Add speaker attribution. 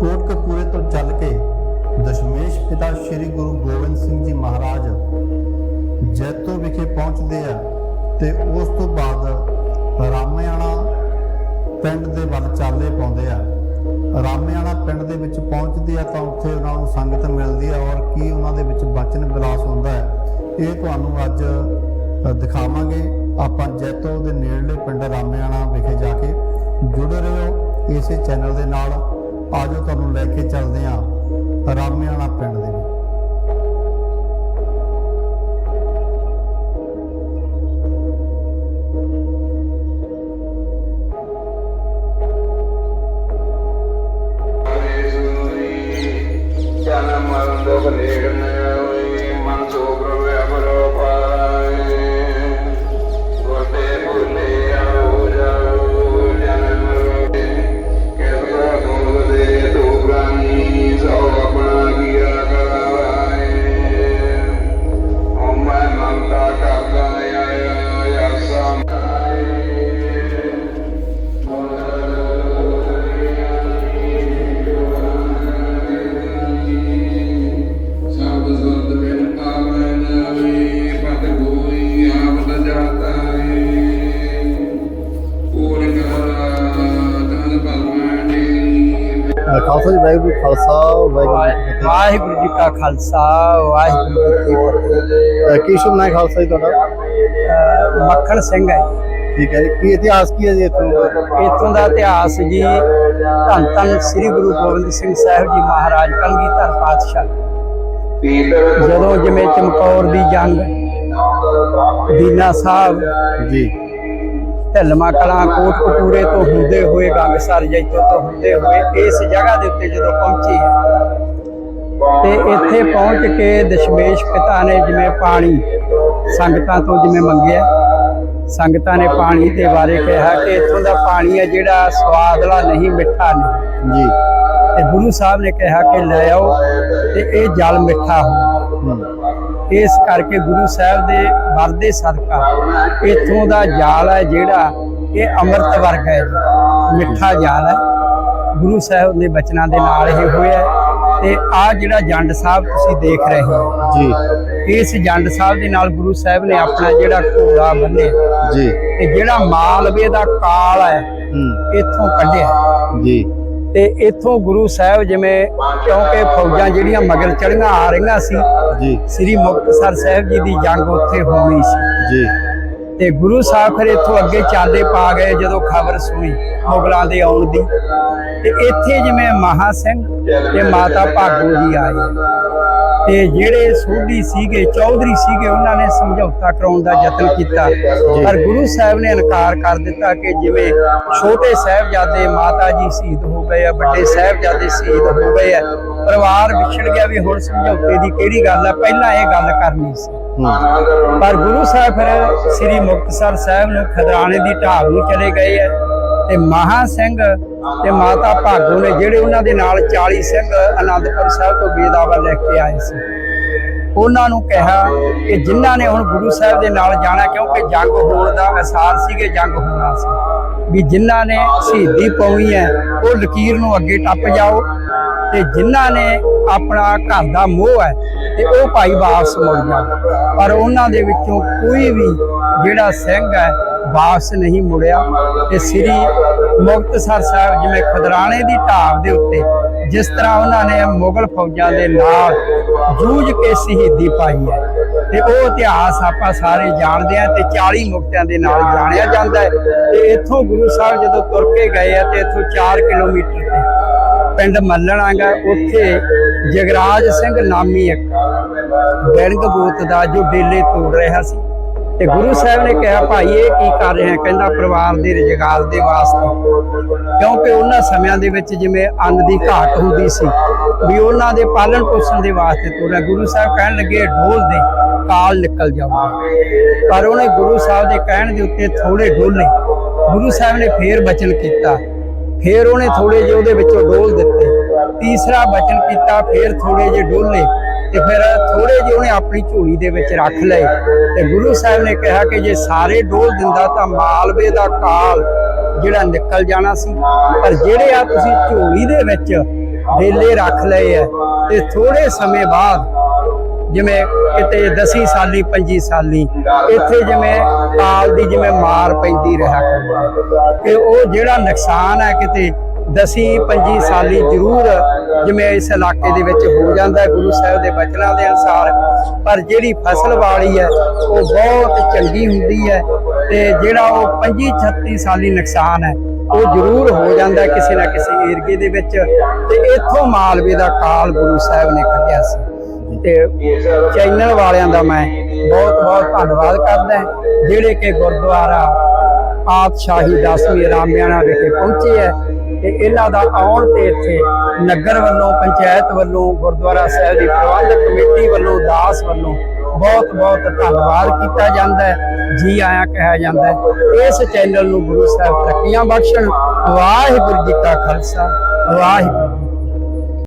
Speaker 1: ਕੋਟਕਪੂਰੇ ਤੋਂ ਚੱਲ ਕੇ ਦਸ਼ਮੇਸ਼ ਪਿਤਾ ਸ੍ਰੀ ਗੁਰੂ ਗੋਬਿੰਦ ਸਿੰਘ ਜੀ ਮਹਾਰਾਜ ਜੈਤੋ ਵਿਖੇ ਪਹੁੰਚਦੇ ਆ ਤੇ ਉਸ ਤੋਂ ਬਾਅਦ ਰਾਮਿਆਣਾ ਪਿੰਡ ਦੇ ਵੱਲ ਚਾਲੇ ਪਾਉਂਦੇ ਆ। ਰਾਮਿਆਣਾ ਪਿੰਡ ਦੇ ਵਿੱਚ ਪਹੁੰਚਦੇ ਆ ਤਾਂ ਉੱਥੇ ਉਹਨਾਂ ਨੂੰ ਸੰਗਤ ਮਿਲਦੀ ਆ ਔਰ ਕੀ ਉਹਨਾਂ ਦੇ ਵਿੱਚ ਬਚਨ ਵਿਲਾਸ ਹੁੰਦਾ ਹੈ, ਇਹ ਤੁਹਾਨੂੰ ਅੱਜ ਦਿਖਾਵਾਂਗੇ। ਆਪਾਂ ਜੈਤੋ ਦੇ ਨੇੜਲੇ ਪਿੰਡ ਰਾਮਿਆਣਾ ਵਿਖੇ ਜਾ ਕੇ ਜੁੜੇ ਰਹੋ। ਇਸੇ ਚੈਨਲ ਦੇ ਨਾਲ ਆਜੋ ਤੁਹਾਨੂੰ ਲੈ ਕੇ ਚੱਲਦੇ ਆ ਰਾਮਿਆਣਾ ਪਿੰਡ ਦੇ ਵਿੱਚ।
Speaker 2: ਜਨਮ
Speaker 1: ਖਾਲਸਾ ਜੀ ਵਾਹਿਗੁਰੂ ਜੀ ਖਾਲਸਾ ਵਾਹਿਗੁਰੂ
Speaker 3: ਵਾਹਿਗੁਰੂ ਜੀ ਕਾ ਖਾਲਸਾ ਵਾਹਿਗੁਰੂ ਜੀ ਕੀ ਫਤਿਹ।
Speaker 1: ਕੀ ਸ਼ੁਭ ਨਾਮ ਖਾਲਸਾ ਜੀ ਤੁਹਾਡਾ?
Speaker 3: ਮੱਖਣ ਸਿੰਘ ਹੈ
Speaker 1: ਠੀਕ ਹੈ ਕੀ ਇਤਿਹਾਸ ਕੀ ਹੈ ਜੀ ਇੱਥੋਂ ਦਾ?
Speaker 3: ਇਥੋਂ ਦਾ ਇਤਿਹਾਸ ਜੀ ਧੰਨ ਧੰਨ ਸ੍ਰੀ ਗੁਰੂ ਗੋਬਿੰਦ ਸਿੰਘ ਸਾਹਿਬ ਜੀ ਮਹਾਰਾਜ ਕਲਗੀਧਰ ਪਾਤਸ਼ਾਹ। ਜਦੋਂ ਜਿਵੇਂ ਚਮਕੌਰ ਦੀ ਜੰਗ ਦੀਨਾ ਸਾਹਿਬ
Speaker 1: ਜੀ।
Speaker 3: ਢਲਮਾ ਕਲਾਂ ਕੋਟਕਪੂਰੇ ਤੋਂ ਹੁੰਦੇ ਹੋਏ ਗੰਗਸਰ ਜੈਤੋ ਤੋਂ ਹੁੰਦੇ ਹੋਏ ਇਸ ਜਗ੍ਹਾ ਦੇ ਉੱਤੇ ਜਦੋਂ ਪਹੁੰਚੇ ਤੇ ਇੱਥੇ ਪਹੁੰਚ ਕੇ ਦਸ਼ਮੇਸ਼ ਪਿਤਾ ਨੇ ਜਿਵੇਂ ਪਾਣੀ ਸੰਗਤਾਂ ਤੋਂ ਜਿਵੇਂ ਮੰਗਿਆ ਸੰਗਤਾਂ ਨੇ ਪਾਣੀ ਦੇ ਬਾਰੇ ਕਿਹਾ ਕਿ ਇੱਥੋਂ ਦਾ ਪਾਣੀ ਹੈ ਜਿਹੜਾ ਸਵਾਦਲਾ ਨਹੀਂ ਮਿੱਠਾ ਨਹੀਂ।
Speaker 1: ਜੀ।
Speaker 3: ਤੇ ਗੁਰੂ ਸਾਹਿਬ ਨੇ ਕਿਹਾ ਕਿ ਲੈ ਆਓ ਤੇ ਇਹ ਜਲ ਮਿੱਠਾ ਹੋ। ਇਸ ਕਰਕੇ ਗੁਰੂ ਸਾਹਿਬ ਦੇ ਵਰਦੇ ਸਦਕਾ ਇੱਥੋਂ ਦਾ ਜਾਲ ਹੈ ਜਿਹੜਾ ਇਹ ਅੰਮ੍ਰਿਤ ਵਰਗਾ ਹੈ ਮਿੱਠਾ ਜਾਲ ਹੈ। ਗੁਰੂ ਸਾਹਿਬ ਦੇ ਬਚਨਾਂ ਦੇ ਨਾਲ ਇਹ ਹੋਇਆ। ਤੇ ਆ ਜਿਹੜਾ ਜੰਡ ਸਾਹਿਬ ਤੁਸੀਂ ਦੇਖ ਰਹੇ ਹੋ।
Speaker 1: ਜੀ।
Speaker 3: ਇਸ ਜੰਡ ਸਾਹਿਬ ਦੇ ਨਾਲ ਗੁਰੂ ਸਾਹਿਬ ਨੇ ਆਪਣਾ ਜਿਹੜਾ ਘੋੜਾ ਬੰਨਿਆ
Speaker 1: ਜੀ।
Speaker 3: ਤੇ ਜਿਹੜਾ ਮਾਲਵੇ ਦਾ ਕਾਲ ਹੈ। ਇੱਥੋਂ ਕੱਢਿਆ।
Speaker 1: ਜੀ।
Speaker 3: ਤੇ ਇੱਥੋਂ ਗੁਰੂ ਸਾਹਿਬ ਜਿਵੇਂ ਕਿਉਂਕਿ ਫੌਜਾਂ ਜਿਹੜੀਆਂ ਮਗਰ ਚੜੀਆਂ ਆ ਰਹੀਆਂ ਸੀ
Speaker 1: ਜੀ।
Speaker 3: ਸ੍ਰੀ ਮੁਕਤਸਰ ਸਾਹਿਬ ਜੀ ਦੀ ਜੰਗ ਉੱਥੇ ਹੋਣੀ ਸੀ।
Speaker 1: ਜੀ।
Speaker 3: ਤੇ ਗੁਰੂ ਸਾਹਿਬ ਫਿਰ ਇੱਥੋਂ ਅੱਗੇ ਚਾਲੇ ਪਾ ਗਏ ਜਦੋਂ ਖਬਰ ਸੁਣੀ ਮੁਗਲਾਂ ਦੇ ਆਉਣ ਦੀ। ਤੇ ਇੱਥੇ ਜਿਵੇਂ ਮਹਾ ਸਿੰਘ ਤੇ ਮਾਤਾ ਭਾਗੋ ਜੀ ਆਏ। ਤੇ ਜਿਹੜੇ ਸੋਢੀ ਸੀਗੇ ਚੌਧਰੀ ਸੀਗੇ ਉਹਨਾਂ ਨੇ ਸਮਝੌਤਾ ਕਰਾਉਣ ਦਾ ਯਤਨ ਕੀਤਾ। ਪਰ ਗੁਰੂ ਸਾਹਿਬ ਨੇ ਇਨਕਾਰ ਕਰ ਦਿੱਤਾ ਕਿ ਜਿਵੇਂ ਛੋਟੇ ਸਾਹਿਬਜ਼ਾਦੇ ਮਾਤਾ ਜੀ ਸ਼ਹੀਦ ਹੋ ਗਏ ਆ ਵੱਡੇ ਸਾਹਿਬਜ਼ਾਦੇ ਸ਼ਹੀਦ ਹੋ ਗਏ ਆ ਪਰਿਵਾਰ ਵਿਛੜ ਗਿਆ ਵੀ ਹੁਣ ਸਮਝੌਤੇ ਦੀ ਕਿਹੜੀ ਗੱਲ ਆ? ਪਹਿਲਾਂ ਇਹ ਗੱਲ ਕਰਨੀ ਸੀ। ਪਰ ਗੁਰੂ ਸਾਹਿਬ ਫਿਰ ਸ੍ਰੀ ਮੁਕਤਸਰ ਸਾਹਿਬ ਨੂੰ ਖਦਰਾਣੇ ਦੀ ਢਾਬ ਨੂੰ ਚਲੇ ਗਏ ਆ ਤੇ ਮਹਾ ਸਿੰਘ ਤੇ ਮਾਤਾ ਭਾਗੋ ਨੇ ਜਿਹੜੇ ਉਹਨਾਂ ਦੇ ਨਾਲ 40 ਸਿੰਘ ਆਨੰਦਪੁਰ ਸਾਹਿਬ ਤੋਂ ਬੇਦਾਵਾ ਲੈ ਕੇ ਆਏ ਸੀ। ਉਹਨਾਂ ਨੂੰ ਕਿਹਾ ਕਿ ਜਿਨ੍ਹਾਂ ਨੇ ਹੁਣ ਗੁਰੂ ਸਾਹਿਬ ਦੇ ਨਾਲ ਜਾਣਾ ਕਿਉਂਕਿ ਜੰਗ ਹੋਣ ਦਾ ਅਸਾਰ ਸੀ ਕਿ ਜੰਗ ਹੋਣਾ ਸੀ। ਵੀ ਜਿਨ੍ਹਾਂ ਨੇ ਸ਼ਹੀਦੀ ਪਾਉਣੀ ਹੈ, ਉਹ ਲਕੀਰ ਨੂੰ ਅੱਗੇ ਟੱਪ ਜਾਓ ਤੇ ਜਿਨ੍ਹਾਂ ਨੇ ਆਪਣਾ ਘਰ ਦਾ ਮੋਹ ਹੈ ਤੇ ਉਹ ਭਾਈ ਵਾਪਸ ਮੁੜ ਜਾਓ ਪਰ ਉਹਨਾਂ ਦੇ ਵਿੱਚੋਂ ਕੋਈ ਵੀ ਜਿਹੜਾ ਸਿੰਘ ਹੈ, ਵਾਪਸ ਨਹੀਂ ਮੁੜਿਆ ਤੇ ਸ੍ਰੀ ਮੁਕਤਸਰ ਸਾਹਿਬ ਜਿਵੇਂ ਖਦਰਾਣੇ ਦੀ ਢਾਬ ਦੇ ਉੱਤੇ ਜਿਸ ਤਰ੍ਹਾਂ ਉਹਨਾਂ ਨੇ ਮੁਗਲ ਫੌਜਾਂ ਦੇ ਨਾਲ ਜੂਝ ਕੇ ਸ਼ਹੀਦੀ ਪਾਈ ਹੈ ਤੇ ਉਹ ਇਤਿਹਾਸ ਆਪਾਂ ਸਾਰੇ ਜਾਣਦੇ ਆ ਤੇ 40 ਮੁਕਤਿਆਂ ਦੇ ਨਾਲ ਜਾਣਿਆ ਜਾਂਦਾ ਹੈ। ਤੇ ਇੱਥੋਂ ਗੁਰੂ ਸਾਹਿਬ ਜਦੋਂ ਤੁਰ ਕੇ ਗਏ ਆ ਤੇ ਇੱਥੋਂ 4 ਕਿਲੋਮੀਟਰ ਤੇ ਪਿੰਡ ਮੱਲਣਾਗਾ, ਉੱਥੇ ਜਗਰਾਜ ਸਿੰਘ ਨਾਮੀ ਇੱਕ ਬੈਣਕ ਬੋਤ ਦਾ ਜੋ ਡੇਲੇ ਤੋੜ ਰਿਹਾ ਸੀ। ਤੇ ਗੁਰੂ ਸਾਹਿਬ ਨੇ ਕਿਹਾ, ਭਾਈ, ਇਹ ਕੀ ਕਰ ਰਿਹਾ? ਕਹਿੰਦਾ, ਪਰਿਵਾਰ ਦੇ ਰੁਜ਼ਗਾਰ ਦੇ ਵਾਸਤੇ। ਕਿਉਂਕਿ ਉਹਨਾਂ ਸਮਿਆਂ ਦੇ ਵਿੱਚ ਜਿਵੇਂ ਅੰਨ ਦੀ ਘਾਟ ਹੁੰਦੀ ਸੀ, ਵੀ ਉਹਨਾਂ ਦੇ ਪਾਲਣ ਪੋਸ਼ਣ ਦੇ ਵਾਸਤੇ ਤੋੜਿਆ। ਗੁਰੂ ਸਾਹਿਬ ਕਹਿਣ ਲੱਗੇ ਢੋਲ ਦੇ ਕਾਲ ਨਿਕਲ ਜਾਊਗਾ। ਪਰ ਉਹਨੇ ਗੁਰੂ ਸਾਹਿਬ ਦੇ ਕਹਿਣ ਦੇ ਉੱਤੇ ਥੋੜੇ ਢੋਲੇ ਗੁਰੂ ਸਾਹਿਬ ਨੇ ਫੇਰ ਬਚਨ ਕੀਤਾ। ਫੇਰ ਉਹਨੇ ਥੋੜੇ ਜਿਹੇ ਉਹਦੇ ਵਿੱਚੋਂ ਡੋਲ ਦਿੱਤੇ। ਤੀਸਰਾ ਬਚਨ ਕੀਤਾ, ਫੇਰ ਥੋੜੇ ਜਿਹੇ ਡੋਲੇ। ਤੇ ਫਿਰ ਥੋੜੇ ਜਿਹੇ ਉਹਨੇ ਆਪਣੀ ਝੋਲੀ ਦੇ ਵਿੱਚ ਰੱਖ ਲਏ। ਤੇ ਗੁਰੂ ਸਾਹਿਬ ਨੇ ਕਿਹਾ ਕਿ ਜੇ ਸਾਰੇ ਡੋਲ ਦਿੰਦਾ ਤਾਂ ਮਾਲਵੇ ਦਾ ਕਾਲ ਜਿਹੜਾ ਨਿਕਲ ਜਾਣਾ ਸੀ। ਪਰ ਜਿਹੜੇ ਆ ਤੁਸੀਂ ਝੋਲੀ ਦੇ ਵਿੱਚ ਡੇਲੇ ਰੱਖ ਲਏ ਹੈ ਤੇ ਥੋੜੇ ਸਮੇਂ ਬਾਅਦ ਜਿਵੇਂ ਕਿਤੇ ਦਸੀ ਸਾਲੀ, ਪੰਜੀ ਸਾਲੀ, ਇੱਥੇ ਜਿਵੇਂ ਕਾਲ ਦੀ ਜਿਵੇਂ ਮਾਰ ਪੈਂਦੀ ਰਿਹਾ ਕਰਦੀ ਕਿ ਉਹ ਜਿਹੜਾ ਨੁਕਸਾਨ ਹੈ ਕਿਤੇ ਦਸੀ, ਪੰਜੀ ਸਾਲੀ ਜ਼ਰੂਰ ਜਿਵੇਂ ਇਸ ਇਲਾਕੇ ਦੇ ਵਿੱਚ ਹੋ ਜਾਂਦਾ ਗੁਰੂ ਸਾਹਿਬ ਦੇ ਬਚਨਾਂ ਦੇ ਅਨੁਸਾਰ, ਪਰ ਜਿਹੜੀ ਫਸਲ ਵਾਲੀ ਹੈ, ਉਹ ਬਹੁਤ ਚੰਗੀ ਹੁੰਦੀ ਹੈ ਤੇ ਜਿਹੜਾ ਉਹ ਪੰਜੀ 36 ਸਾਲੀ ਨੁਕਸਾਨ ਹੈ, ਉਹ ਜ਼ਰੂਰ ਹੋ ਜਾਂਦਾ ਕਿਸੇ ਨਾ ਕਿਸੇ ਏਰੀਏ ਦੇ ਵਿੱਚ ਤੇ ਇੱਥੋਂ ਮਾਲਵੇ ਦਾ ਕਾਲ ਗੁਰੂ ਸਾਹਿਬ ਨੇ ਕੱਢਿਆ ਸੀ। ਤੇ ਚੈਨਲ ਵਾਲਿਆਂ ਦਾ ਮੈਂ ਬਹੁਤ ਬਹੁਤ ਧੰਨਵਾਦ ਕਰਦਾ ਜਿਹੜੇ ਕਿ ਗੁਰਦੁਆਰਾ ਪਾਤਸ਼ਾਹੀ ਦਸਵੀਂ ਰਾਮਿਆਣਾ ਵਿਖੇ ਪਹੁੰਚੇ ਹੈ ਤੇ ਇਹਨਾਂ ਦਾ ਆਉਣ ਤੇ ਇੱਥੇ ਨਗਰ ਵੱਲੋਂ, ਪੰਚਾਇਤ ਵੱਲੋਂ, ਗੁਰਦੁਆਰਾ ਸਾਹਿਬ ਦੀ ਪ੍ਰਬੰਧਕ ਕਮੇਟੀ ਵੱਲੋਂ, ਦਾਸ ਵੱਲੋਂ ਬਹੁਤ ਬਹੁਤ ਧੰਨਵਾਦ ਕੀਤਾ ਜਾਂਦਾ ਹੈ, ਜੀ ਆਇਆਂ ਕਿਹਾ ਜਾਂਦਾ ਹੈ। ਇਸ ਚੈਨਲ ਨੂੰ ਗੁਰੂ ਸਾਹਿਬ ਤਰੱਕੀਆਂ ਬਖਸ਼ਣ। ਵਾਹਿਗੁਰੂ ਜੀ ਕਾ ਖਾਲਸਾ, ਵਾਹਿਗੁਰੂ।